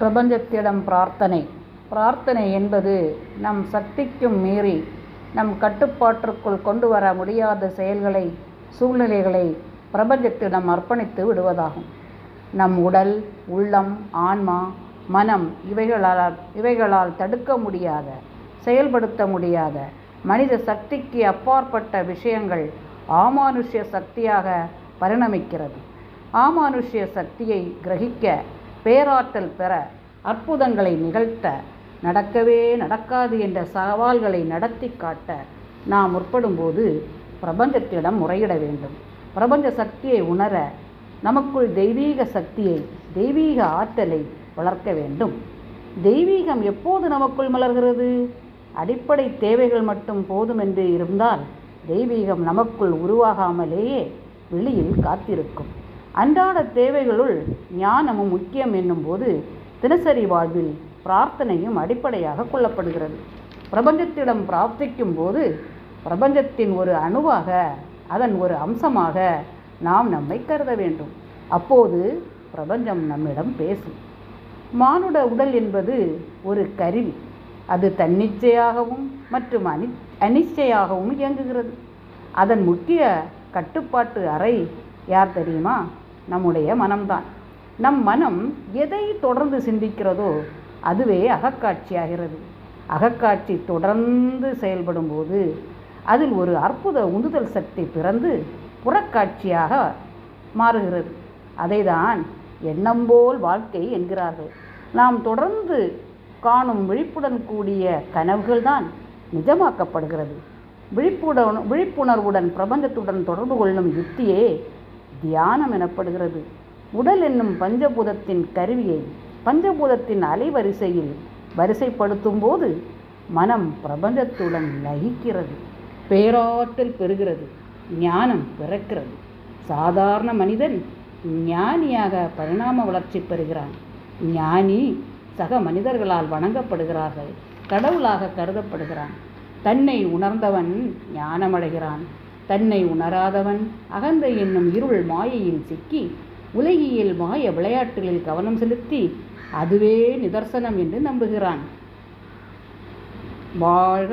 பிரபஞ்சத்திடம் பிரார்த்தனை. பிரார்த்தனை என்பது நம் சக்திக்கும் மீறி நம் கட்டுப்பாட்டிற்குள் கொண்டு வர முடியாத செயல்களை சூழ்நிலைகளை பிரபஞ்சத்திடம் அர்ப்பணித்து விடுவதாகும். நம் உடல் உள்ளம் ஆன்மா மனம் இவைகளால் இவைகளால் தடுக்க முடியாத செயல்படுத்த முடியாத மனித சக்திக்கு அப்பாற்பட்ட விஷயங்கள் ஆமானுஷ்ய சக்தியாக பரிணமிக்கிறது. ஆமானுஷ்ய சக்தியை கிரகிக்க பேராற்றல் பெற அற்புதங்களை நிகழ்த்த நடக்கவே நடக்காது என்ற சவால்களை நடத்தி காட்ட நாம் முற்படும்போது பிரபஞ்சத்திடம் முறையிட வேண்டும். பிரபஞ்ச சக்தியை உணர நமக்குள் தெய்வீக சக்தியை தெய்வீக ஆற்றலை வளர்க்க வேண்டும். தெய்வீகம் எப்போது நமக்குள் மலர்கிறது? அடிப்படை தேவைகள் மட்டும் போதும் என்று இருந்தால் தெய்வீகம் நமக்குள் உருவாகாமலேயே வெளியில் காத்திருக்கும். அன்றாட தேவைகளுள் ஞானமும் முக்கியம் என்னும்போது தினசரி வாழ்வில் பிரார்த்தனையும் அடிப்படையாக கொள்ளப்படுகிறது. பிரபஞ்சத்திடம் பிரார்த்திக்கும் போது பிரபஞ்சத்தின் ஒரு அணுவாக அதன் ஒரு அம்சமாக நாம் நம்மை கருத வேண்டும். அப்போது பிரபஞ்சம் நம்மிடம் பேசும். மானுட உடல் என்பது ஒரு கருவி. அது தன்னிச்சையாகவும் மற்றும் அனி அனிச்சையாகவும் இயங்குகிறது. அதன் முக்கிய கட்டுப்பாட்டு அறை யார் தெரியுமா? நம்முடைய மனம்தான். நம் மனம் எதை தொடர்ந்து சிந்திக்கிறதோ அதுவே அகக்காட்சியாகிறது. அகக்காட்சி தொடர்ந்து செயல்படும்போது அதில் ஒரு அற்புத உந்துதல் சக்தி பிறந்து புறக்காட்சியாக மாறுகிறது. அதைதான் எண்ணம் போல் வாழ்க்கை என்கிறார்கள். நாம் தொடர்ந்து காணும் விழிப்புடன் கூடிய கனவுகள்தான் நிஜமாக்கப்படுகிறது. விழிப்புடன் விழிப்புணர்வுடன் பிரபஞ்சத்துடன் தொடர்பு கொள்ளும் யுக்தியே தியானம் எனப்படுகிறது. உடல் என்னும் பஞ்சபூதத்தின் கருவியை பஞ்சபூதத்தின் அலைவரிசையில் வரிசைப்படுத்தும் போது மனம் பிரபஞ்சத்துடன் லயிக்கிறது பேராற்றல் பெறுகிறது. ஞானம் பிறக்கிறது. சாதாரண மனிதன் ஞானியாக பரிணாம வளர்ச்சி பெறுகிறான். ஞானி சக மனிதர்களால் வணங்கப்படுகிறார்கள் கடவுளாக கருதப்படுகிறான். தன்னை உணர்ந்தவன் ஞானமடைகிறான். தன்னை உணராதவன் அகந்தை என்னும் இருள் மாயையில் சிக்கி உலகியல் மாய விளையாட்டுகளில் கவனம் செலுத்தி அதுவே நிதர்சனம் என்று நம்புகிறான். வாழ்க